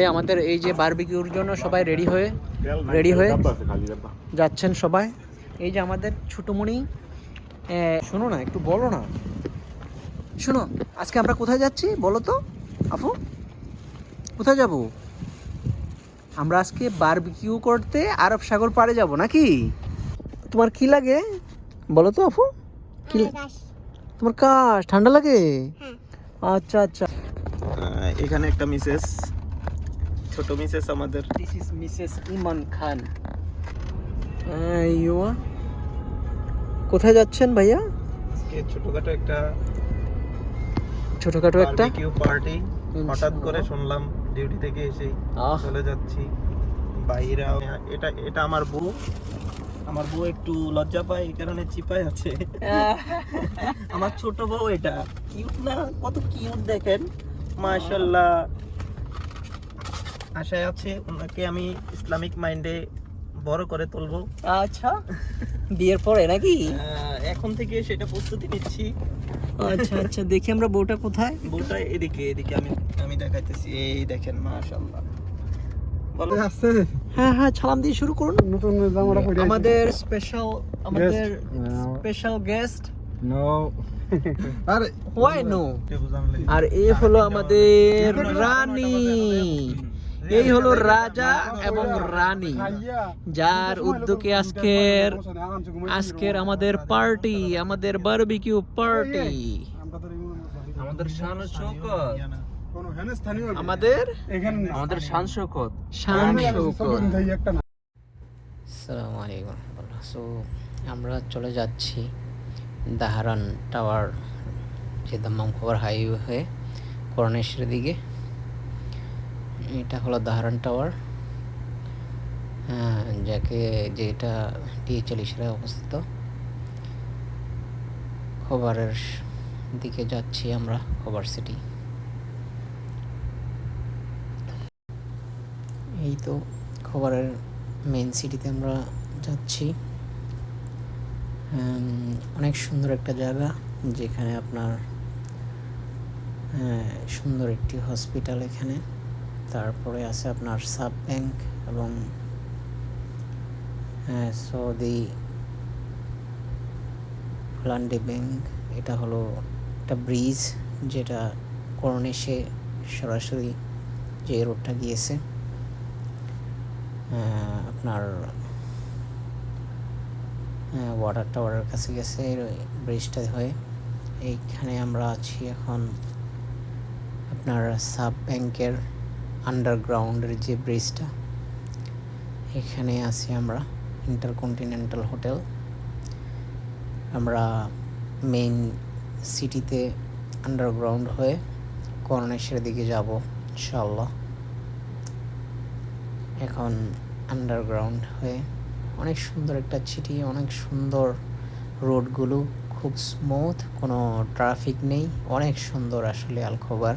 এই আমাদের এই যে বারবিকিউর জন্য সবাই রেডি হয়ে রেডি হয়ে যাচ্ছেন সবাই। এই যে আমাদের ছোটমণি শোনো না একটু বলো না। শোনো আজকে আমরা কোথায় যাচ্ছি বলো তো আপু কোথায় যাব? আমরা আজকে বারবিকিউ করতে আরব সাগর পাড়ে যাব নাকি? তোমার কি লাগে? বলো তো আপু কি তোমার কাশ ঠান্ডা লাগে? আচ্ছা আচ্ছা। এখানে একটা মিসেস ছোট মিসেস আমাদের। This is Mrs Iman Khan আইয়ো কোথায় যাচ্ছেন ভাইয়া? আজকে ছোটখাটো একটা ছোটখাটো একটা? বারবিকিউ পার্টি হঠাৎ করে শুনলাম ডিউটি থেকে এসেই চলে যাচ্ছি। বাইরা এটা এটা আমার বউ। আমার বউ একটু লজ্জা পায় এই কারণে চিপায় আছে। আমার ছোট বউ এটা। কিউট না? কত কিউট দেখেন। মাশাল্লাহ আশায় আছে ওনাকে আমি ইসলামিক মাইন্ডে বড় করে তুলবো। আচ্ছা। বিয়ের পরে নাকি? এখন থেকে সেটা প্রস্তুতি নিচ্ছি। আচ্ছা আচ্ছা। দেখি আমরা বউটা কোথায়? বউটা এদিকে এদিকে আমি আমি দেখাইতেছি। এই দেখেন মাশাল্লাহ বলো। হ্যাঁ হ্যাঁ ছালাম দিয়ে শুরু করুন। নতুন জামাটা পরে আমাদের স্পেশাল আমাদের স্পেশাল গেস্ট নো আরে হোয়াই নো। আর এ হলো আমাদের রানী। এই হলো রাজা এবং রানী যার উদ্যোগে আজকের আজকের আমাদের পার্টি আমাদের বারবিকিউ পার্টি আমাদের শান শৌকত আমাদের আমাদের শান শৌকত শান শৌকত আসসালামু আলাইকুম সো আমরা চলে যাচ্ছি দাহারান টাওয়ার যে দম্মাম খবর হাইওয়ে হয়ে করণেশ্বরের দিকে এটা হলো দাহারান টাওয়ার হ্যাঁ, যাকে যেটা ডিএচএল ইশারে অবস্থিত। খবরের দিকে যাচ্ছি আমরা খবর সিটি এই তো খবরের মেন সিটিতে আমরা যাচ্ছি। অনেক সুন্দর একটা জায়গা যেখানে আপনার আহ, সুন্দর একটি হসপিটাল এখানে। তারপরে আছে আপনার সাব ব্যাংক এবং সৌদি ফ্লান্ডি ব্যাংক এটা হলো একটা ব্রিজ যেটা করণেশে সরাসরি যে রোডটা গিয়েছে। আপনার ওয়াটার টাওয়ারের কাছে গেছে ব্রিজটা হয়ে। এইখানে আমরা আছি এখন আপনার সাব ব্যাংকের আন্ডারগ্রাউন্ডের যে ব্রিজটা এখানে আছি আমরা ইন্টারকন্টিনেন্টাল হোটেল আমরা মেইন সিটিতে আন্ডারগ্রাউন্ড হয়ে করণেশ্বর দিকে যাব ইনশাল্লাহ এখন আন্ডারগ্রাউন্ড হয়ে অনেক সুন্দর একটা সিটি অনেক সুন্দর রোডগুলো খুব স্মুথ কোনো ট্রাফিক নেই, অনেক সুন্দর আসলে আলখোবার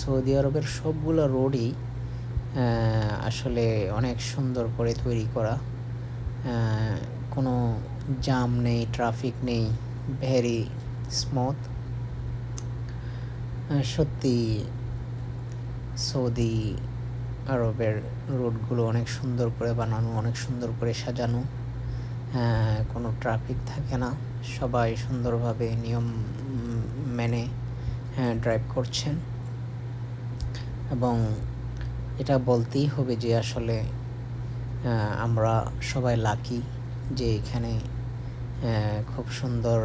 সৌদি আরবের সবগুলো রোডই আসলে অনেক সুন্দর করে তৈরি করা। কোনো জাম নেই ট্রাফিক নেই ভেরি স্মুথ সত্যি সৌদি আরবের রোডগুলো অনেক সুন্দর করে বানানো, অনেক সুন্দর করে সাজানো। কোনো ট্রাফিক থাকে না। সবাই সুন্দরভাবে নিয়ম মেনে ড্রাইভ করছেন। এবং এটা বলতেই হবে যে আসলে আমরা সবাই লাকি যে এখানে খুব সুন্দর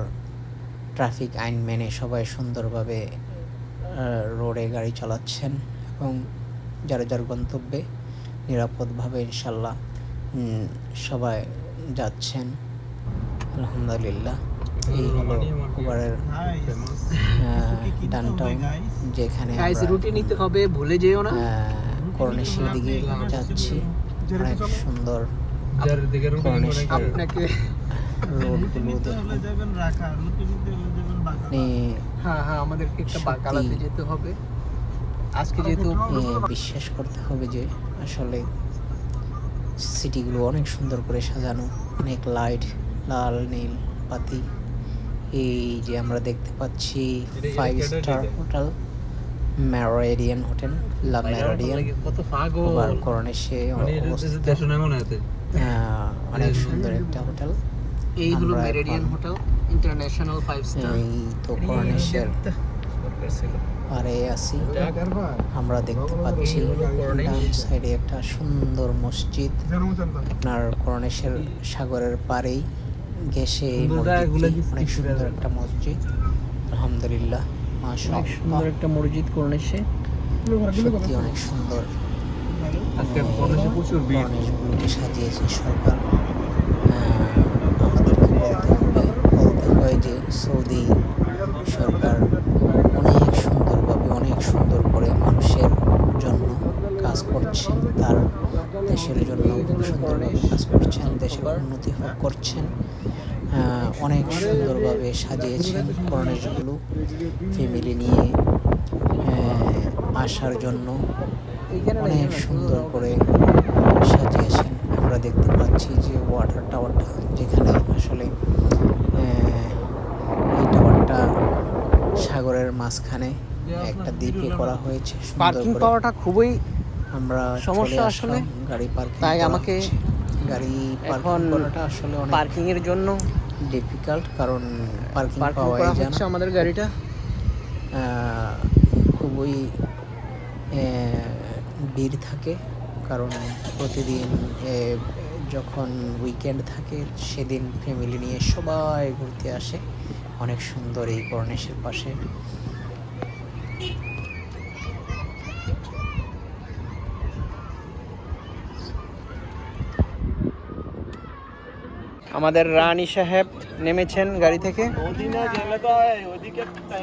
ট্রাফিক আইন মেনে সবাই সুন্দরভাবে রোডে গাড়ি চালাচ্ছেন এবং যার যার গন্তব্যে নিরাপদভাবে ইনশাল্লাহ সবাই যাচ্ছেন। আলহামদুলিল্লাহ। এই হলো উবারের ডানটাউন যেখানে হ্যাঁ, রুটি নিতে হবে ভুলে যেও না। করণেশ্বর দিকে যাচ্ছি। অনেক সুন্দর আপনাকে হ্যাঁ হ্যাঁ বিশ্বাস করতে হবে যে আসলে সিটিগুলো অনেক সুন্দর করে সাজানো। অনেক লাইট লাল নীল বাতি। এই যে আমরা দেখতে পাচ্ছি five star hotel Meridien hotel le Meridien over করণেশে অবস্থিত অনেক সুন্দর একটা হোটেল এই হলো আমরা হোটেল ইন্টারন্যাশনাল ফাইভ স্টার এই তো করণেশের পারে আছি আমরা দেখতে পাচ্ছি ডান সাইডে একটা সুন্দর মসজিদ। আপনার করণেশের সাগরের পাড়েই। ঘেসে এই মসজিদটি। অনেক সুন্দর একটা মসজিদ। আলহামদুলিল্লাহ অনেক সুন্দর একটা মসজিদ করণেশে। সত্যি অনেক সুন্দর। গণেশগুলোকে সাজিয়েছে সরকার। আহ, আমাদেরকে বলতে হবে বলতে হয় যে সৌদি সরকার অনেক সুন্দরভাবে অনেক সুন্দর করে মানুষের জন্য কাজ করছেন তার দেশের জন্য খুব সুন্দরভাবে কাজ করছেন দেশের উন্নতি করছেন। অনেক সুন্দরভাবে সাজিয়েছেন গণেশগুলো ফ্যামিলি নিয়ে আসার জন্য অনেক সুন্দর করে সাজিয়েছেন আমরা দেখতে পাচ্ছি যে ওয়াটার টাওয়ারটা যেখানে আসলে এই টাওয়ারটা সাগরের মাঝখানে একটা দ্বীপে করা হয়েছে পার্কিং। পাওয়াটা খুবই আমরা সমস্যা আসলে। গাড়ি পার্কিং তাই আমাকে গাড়ি পার্কিং করাটা আসলে অনেক পার্কিং এর জন্য ডিফিকাল্ট কারণ পার্কিং পাওয়া যায় না। আমাদের গাড়িটা? খুবই ভিড় থাকে কারণ প্রতিদিন যখন উইকেন্ড থাকে সেদিন ফ্যামিলি নিয়ে সবাই ঘুরতে আসে। অনেক সুন্দর এই কর্ণেশের পাশে। আমাদের রানী সাহেব নেমেছেন গাড়ি থেকে।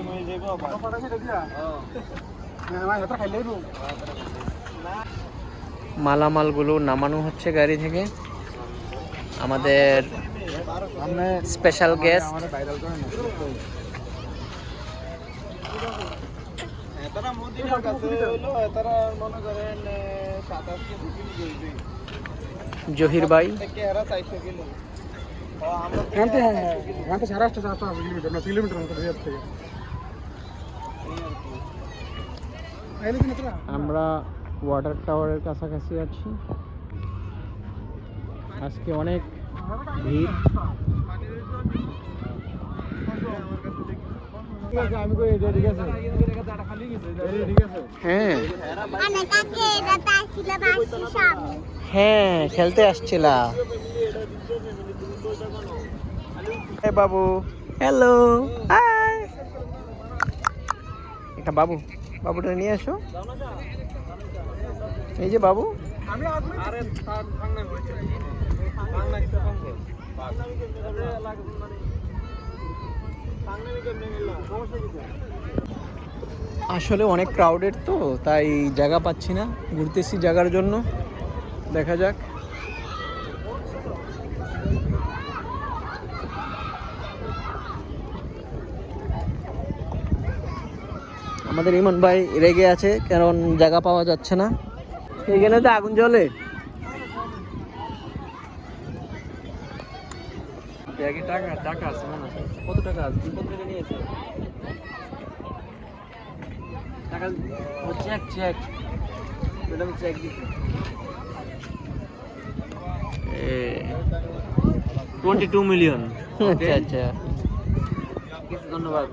হয়ে যাবে আবার। মালামালগুলো নামানো হচ্ছে গাড়ি থেকে। আমাদের স্পেশাল গেস্ট এতারা মদিনার কাছে হলো এতারা মনে করেন সাতাশ জহির ভাই। అంతే అంతే సరాష్ట్ర శాస్త్రం కిలోమీటర్ కిలోమీటర్ ఉంటుంది చెప్తే আমরা ওয়াটার টাওয়ারের কাছাকাছি আছি। আজকে অনেক ভিড়। হ্যাঁ।, হ্যাঁ খেলতে আসছিলাম। হে বাবু। হ্যালো হাই একটা বাবু। বাবুটা নিয়ে এসো। এই যে বাবু। আসলে অনেক ক্রাউডেড তো, তাই জায়গা পাচ্ছি না। ঘুরতেছি জায়গার জন্য। দেখা যাক। আমাদের ইমন ভাই রেগে আছে কারণ জায়গা পাওয়া যাচ্ছে না। এখানে তো আগুন জ্বলে। ব্যাগে টাকা টাকা আছে মনে কত টাকা আছে? কত টাকা নিয়েছে। টাকা ও চেক চেক ম্যাডাম চেক দিতে টোয়েন্টি টু মিলিয়ন আচ্ছা আচ্ছা। ধন্যবাদ।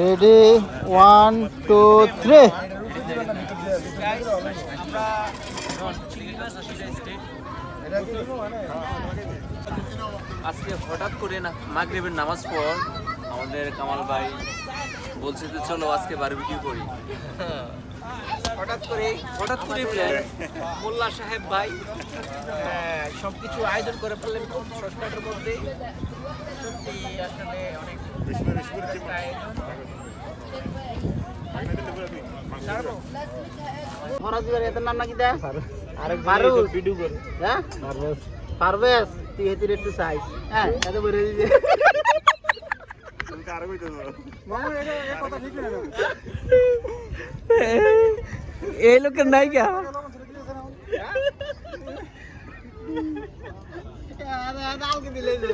রেডি ওয়ান টু থ্রি আজকে হঠাৎ করে না মাগরিবের নামাজ পর আমাদের কামাল ভাই বলছে যে, চলো আজকে বারবিকিউ করি। হঠাৎ করে হঠাৎ করে প্ল্যান মোল্লা সাহেব ভাই সব কিছু আয়োজন করে ফেললেন খুব শর্টকাটের মধ্যে। সত্যি আসলে অনেক আরে হ্যাঁ পারভেজ তুই হেতির একটু চাইস হ্যাঁ এত বলে কথা ঠিক না এই লোকের উঠে লেগে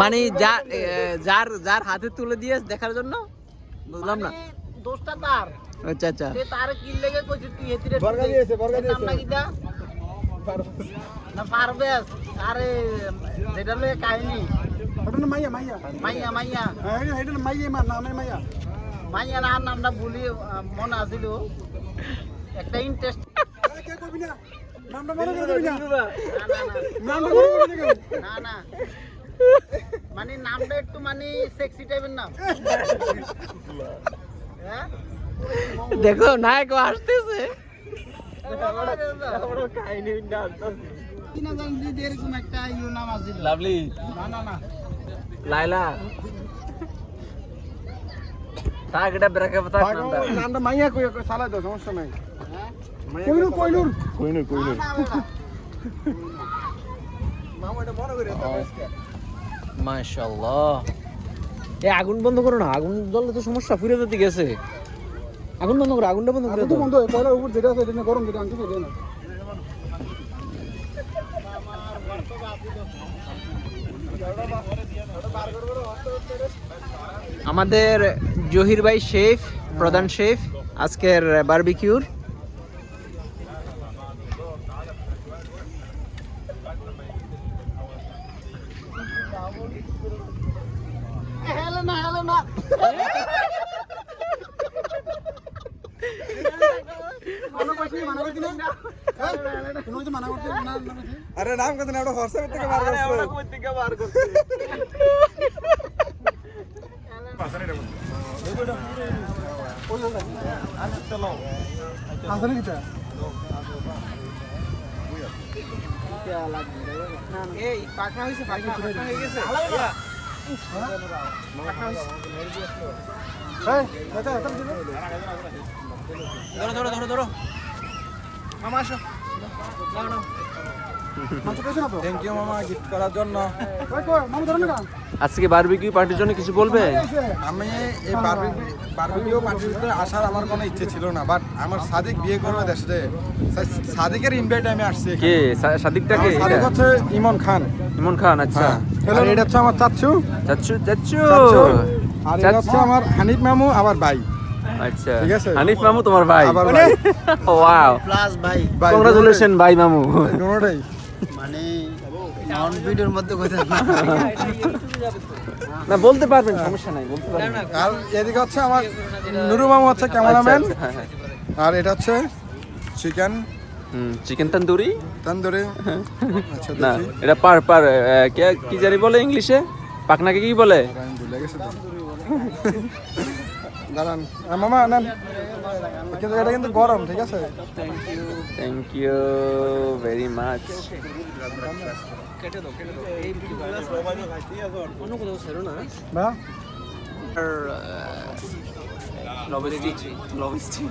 মানে যার যার যার হাতে তুলে দিয়ে দেখার জন্য? বুঝলাম না। দোষটা তার। আচ্ছা আচ্ছা। সে তার কি লেগে কইছে তুই এতিরে বর্গা দিয়েছে, বর্গা নাম দিয়েছে। নাকি দা না পারবেস আরে যেটা লয়ে কাহিনী। ওটা মাইয়া মাইয়া। মাইয়া মাইয়া। হ্যাঁ এটা- মাইয়া মা নামে মাইয়া। মাইয়া না নামটা ভুলি মনে আছিল। একটা ইন্টারেস্ট কে করবি না? নামটা মনে করে না? না না নামটা মনে না? না মানে নামটা একটু মানে সেক্সি টাইপের নাম। হ্যাঁ? দেখো নায়ক আসতেছে। কি না জানি দিদি এরকম একটা ইউ নাম আছিল। লাভলি না না না। লাইলা তাক এটা ব্রেকে পতা নামটা নামটা মাইয়া কই চালাই দাও সমস্যা নাই। কইনুর কইনুর কইনুর কইনুর মাশাআল্লাহ। এ আগুন বন্ধ করো না আগুন জ্বললে তো সমস্যা ফুরে যেতে গেছে। আগুন বন্ধ করো আগুনটা বন্ধ করে দাও। বন্ধ হয় পয়লা উপর যেটা আছে এটা গরম যেটা আনতে না। আমাদের জহির ভাই শেফ প্রধান শেফ আজকের বারবিকিউর না না মানা করছি মানা করছি না হ্যাঁ তুমি তো মানা করতে মানা না আরে নাম কত না ওটা হোয়াটসঅ্যাপ থেকে বার করছে? আরে ওটা কই থেকে বার করছে? এই হয়ে গেছে। ধরো ধরো ধরো ধরো। মামা আসো। আজকে বারবিকিউ পার্টির জন্য কিছু বলবে? আমি এই বারবিকিউ পার্টির ভিতরে আসার আমার কোনো ইচ্ছে ছিল না বাট আমার সাদিক বিয়ে করবে দেশে সাদিকের ইনভাইট আমি আসছি কে? সাদিকটাকে আমার সাদিক হচ্ছে ইমন খান। ইমন খান আচ্ছা। হ্যাঁ। এটা হচ্ছে আমার চাচ্ছু চাচ্ছু চাচ্ছু আর এটা হচ্ছে আমার হানিফ মামু আবার ভাই। আচ্ছা। ঠিক আছে। হানিফ মামু তোমার ভাই। ওয়াও প্লাস ভাই ভাই। কংগ্রাচুলেশন ভাই মামু। মানে ভিডিওর মধ্যে কোথায় না বলতে পারবেন সমস্যা নাই বলতে পারবেন। আর এদিকে হচ্ছে আমার নুরু মামু হচ্ছে ক্যামেরাম্যান। আচ্ছা, হ্যাঁ, হ্যাঁ। আর এটা হচ্ছে চিকেন। চিকেন তন্দুরি? তন্দুরি। আচ্ছা না এটা পার পার আহ, কি জানি বলে ইংলিশে? পাকনাকে কি বলে? দাঁড়ান। মামা নেন। কিন্তু এটা কিন্তু গরম ঠিক আছে? থ্যাংক ইউ ভেরি মাচ না লবস্টিক লবস্টিক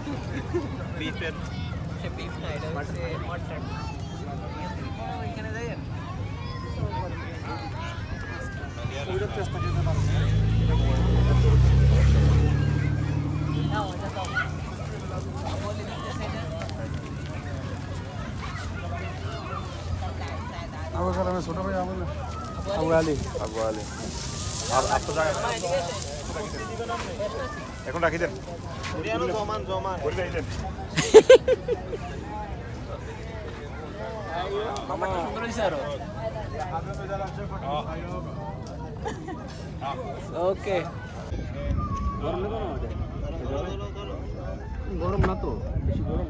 আবু ছোট ভাই আবু না আবু আলী। আবু আলী। এখন রাখি দেন। জমান জমান। ওকে। গরম না তো? বেশি গরম।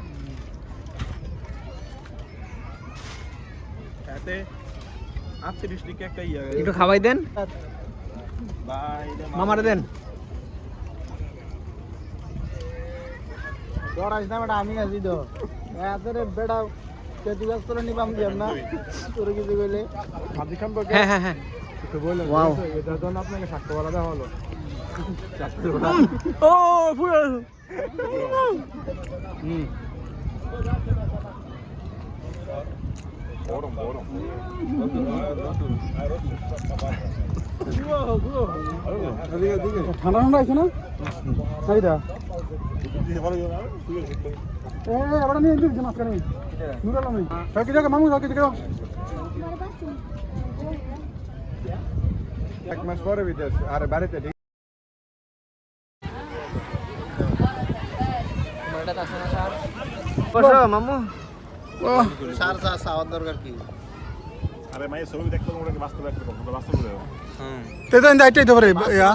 এতে আটত্রিশ দিকে একটা ইয়ে একটু খাওয়াই দেন। মামারে দেন। ডরাইস না বেটা আমি আছি তো। এত রে বেটা কেতু গাছ নিবাম দিয়াম না তোরে কিছু কইলে। হ্যাঁ হ্যাঁ হ্যাঁ। একটু. এটার জন্য আপনাকে সাক্ষ্য বলা দেওয়া হলো। ও পুরো ঠান্ডা ঠান্ডা আছে না এইটা এ এবারে নিয়ে দিন মামু সাকি জায়গা এক মাস পরে আরে বাড়িতে মামু। সার সার সাওয়ার দরকার কি? আরে মায়ের ছবি দেখতে মোটামুটি বাস্তবে একটা কথা বাস্তব ইন্দা আইটাই তো পারে। ইয়া।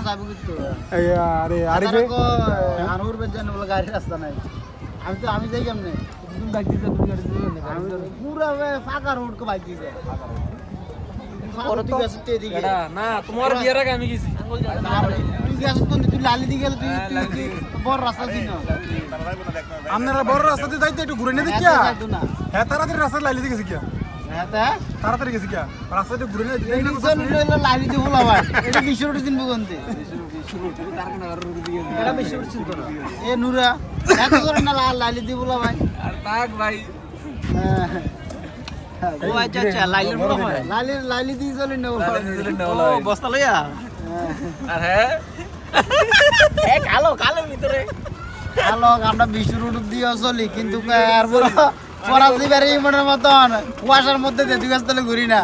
আরে আরে আনুর বেজান বলে গাড়ি রাস্তা নাই। আমি তো আমি যাই কেমনে? তুমি বাইক দিতে তুমি গাড়ি দিতে আমি তো পুরা ফাঁকা রোড কো বাইক দিতে। ঠিক আছে তুই এদিকে। না তোমার বিয়ের আগে আমি গেছি। আপনারা বড় রাস্তা দিয়ে যাইতে একটু ঘুরে নিয়ে দেখিয়া। যাইতো না। হ্যাঁ তাড়াতাড়ি রাস্তা লাইলি দিয়ে গেছি কিয়া হ্যাঁ তা? তাড়াতাড়ি গেছি কিয়া রাস্তা ঘুরে নিয়ে লালি দিয়ে বলা ভাই এটা বিশ্ব রোড দিন বগন্তে এটা বিশ্ব রোড চিন্তা না এ নুরা এত করে না লা- লালি দিয়ে বলা ভাই আর তাক ভাই। ও আচ্ছা আচ্ছা লাইলের বলা ভাই লালি লালি দিয়ে চলে নেব বস্তা লইয়া? আর হ্যাঁ? কালো কালো ভিতরে। হ্যালো আমরা রোড দিয়ে চলি কিন্তু আর বলো? ফরাসি বাড়ি মনের মতন কুয়াশার মধ্যে দিয়ে দুই ঘুরি না।